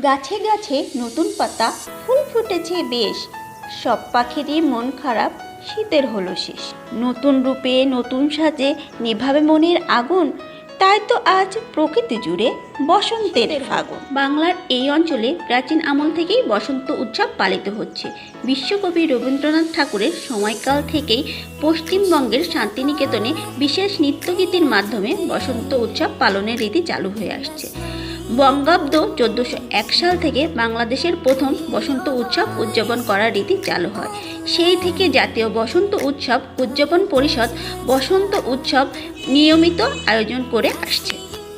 গাছে গাছে নতুন পাতা ফুল ফুটেছে বেশ। সব পাখিরই মন খারাপ শীতের হলো শেষ। নতুন রূপে নতুন সাজে নেভাবে মনের আগুন তাই তো আজ প্রকৃতি জুড়ে বসন্তের ফাগুন। বাংলার এই অঞ্চলে প্রাচীন আমল থেকেই বসন্ত উৎসব পালিত হচ্ছে। বিশ্বকবি রবীন্দ্রনাথ ঠাকুরের সময়কাল থেকেই পশ্চিমবঙ্গের শান্তিনিকেতনে বিশেষ নৃত্যগীতির মাধ্যমে বসন্ত উৎসব পালনের রীতি চালু হয়ে আসছে। বঙ্গাব্দ চোদ্দোশো এক সাল থেকে বাংলাদেশের প্রথম বসন্ত উৎসব উদযাপন করার রীতি চালু হয়। সেই থেকে জাতীয় বসন্ত উৎসব উদযাপন পরিষদ বসন্ত উৎসব নিয়মিত আয়োজন করে আসছে।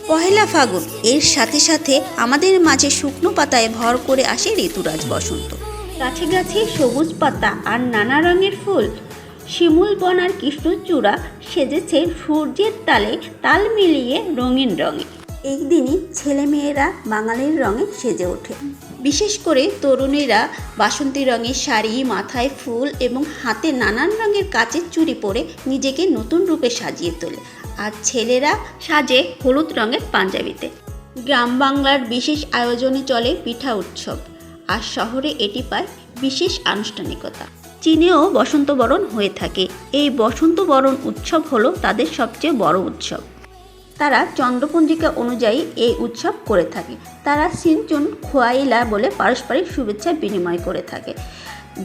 পহেলা ফাগুন এর সাথে সাথে আমাদের মাঝে শুকনো পাতায় ভর করে আসে ঋতুরাজ বসন্ত। গাছে গাছে সবুজ পাতা আর নানা রঙের ফুল। শিমুল বন আর কৃষ্ণচূড়া সেজেছে সূর্যের তালে তাল মিলিয়ে রঙিন রঙে। এই দিনই ছেলেমেয়েরা বাঙালির রঙে সেজে ওঠে। বিশেষ করে তরুণীরা বাসন্তী রঙের শাড়ি, মাথায় ফুল এবং হাতে নানান রঙের কাচের চুড়ি পরে নিজেকে নতুন রূপে সাজিয়ে তোলে। আর ছেলেরা সাজে হলুদ রঙের পাঞ্জাবিতে। গ্রাম বাংলার বিশেষ আয়োজনে চলে পিঠা উৎসব। আর শহরে এটি পায় বিশেষ আনুষ্ঠানিকতা। চীনেও বসন্ত বরণ হয়ে থাকে। এই বসন্ত বরণ উৎসব হলো তাদের সবচেয়ে বড় উৎসব। তারা চন্দ্রপঞ্জিকা অনুযায়ী এই উৎসব করে থাকে। তারা সিনচুন খোয়াইলা বলে পারস্পরিক শুভেচ্ছা বিনিময় করে থাকে।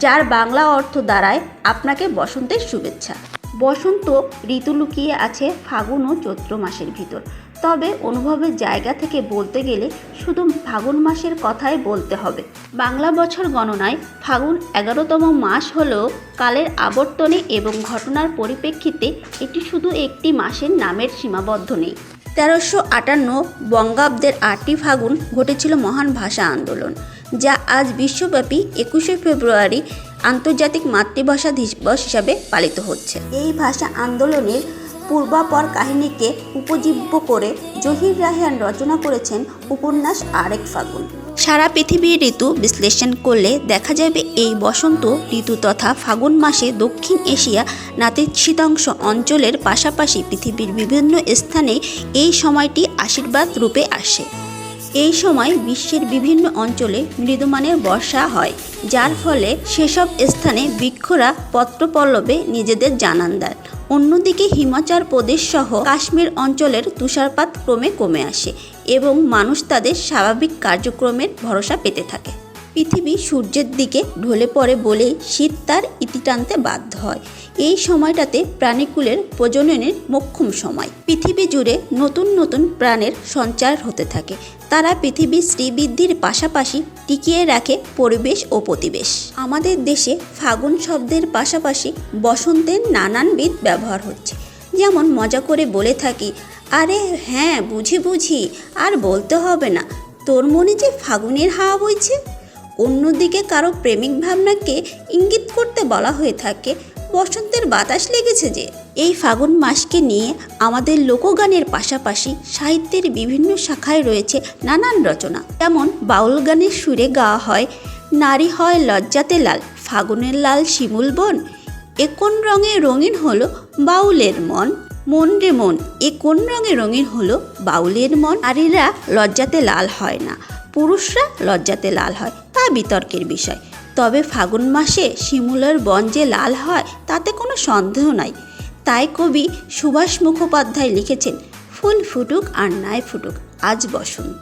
যার বাংলা অর্থ দাঁড়ায় আপনাকে বসন্তের শুভেচ্ছা। বসন্ত ঋতু লুকিয়ে আছে ফাগুন ও চৈত্র মাসের ভিতর। তবে অনুভবের জায়গা থেকে বলতে গেলে শুধু ফাগুন মাসের কথাই বলতে হবে। বাংলা বছর গণনায় ফাগুন এগারোতম মাস হলেও কালের আবর্তনে এবং ঘটনার পরিপ্রেক্ষিতে এটি শুধু একটি মাসের নামের সীমাবদ্ধ নেই। তেরোশো আটান্ন বঙ্গাব্দের আটই ফাগুন ঘটেছিল মহান ভাষা আন্দোলন, যা আজ বিশ্বব্যাপী একুশে ফেব্রুয়ারি আন্তর্জাতিক মাতৃভাষা দিবস হিসাবে পালিত হচ্ছে। এই ভাষা আন্দোলনের পূর্বাপর কাহিনীকে উপজীব্য করে জহির রাহিয়ান রচনা করেছেন উপন্যাস আরেক ফাগুন। সারা পৃথিবীর ঋতু বিশ্লেষণ করলে দেখা যাবে এই বসন্ত ঋতু তথা ফাগুন মাসে দক্ষিণ এশিয়া নাতিশীতাংশ অঞ্চলের পাশাপাশি পৃথিবীর বিভিন্ন স্থানে এই সময়টি আশীর্বাদ রূপে আসে। এই সময় বিশ্বের বিভিন্ন অঞ্চলে মৃদুমানের বর্ষা হয়, যার ফলে সেসব স্থানে বৃক্ষরা পত্রপল্লবে নিজেদের জানান দেয় অন্যদিকে হিমাচল প্রদেশ সহ কাশ্মীর অঞ্চলের তুষারপাত ক্রমে কমে আসে এবং মানুষ তাদের স্বাভাবিক কার্যক্রমের ভরসা পেতে থাকে। পৃথিবী সূর্যের দিকে ঢলে পড়ে বলেই শীত তার ইতি টানতে বাধ্য হয়। এই সময়টাতে প্রাণীকুলের প্রজননের মোক্ষম সময়। পৃথিবী জুড়ে নতুন নতুন প্রাণের সঞ্চার হতে থাকে। তারা পৃথিবীর শ্রীবৃদ্ধির পাশাপাশি টিকিয়ে রাখে পরিবেশ ও প্রতিবেশ। আমাদের দেশে ফাগুন শব্দের পাশাপাশি বসন্তের নানানবিধ ব্যবহার হচ্ছে। যেমন মজা করে বলে থাকি, আরে হ্যাঁ বুঝি বুঝি, আর বলতে হবে না। তোর মনে যে ফাগুনের হাওয়া বইছে? অন্যদিকে কারও প্রেমিক ভাবনাকে ইঙ্গিত করতে বলা হয়ে থাকে, বসন্তের বাতাস লেগেছে যে এই ফাগুন মাসকে নিয়ে আমাদের লোকগানের পাশাপাশি সাহিত্যের বিভিন্ন শাখায় রয়েছে নানান রচনা। যেমন বাউল গানের সুরে গাওয়া হয়, নারী হয় লজ্জাতে লাল, ফাগুনের লাল শিমুল বন, এ কোন রঙে রঙিন হলো বাউলের মন? মন রে মন, এ কোন রঙে রঙিন হলো বাউলের মন? নারীরা লজ্জাতে লাল হয় না। পুরুষরা লজ্জাতে লাল হয়, তা বিতর্কের বিষয়। তবে ফাগুন মাসে শিমুলের বন যে লাল হয়, তাতে কোনো সন্দেহ নাই। তাই কবি সুভাষ মুখোপাধ্যায় লিখেছেন, ফুল ফুটুক আর নাই ফুটুক, আজ বসন্ত।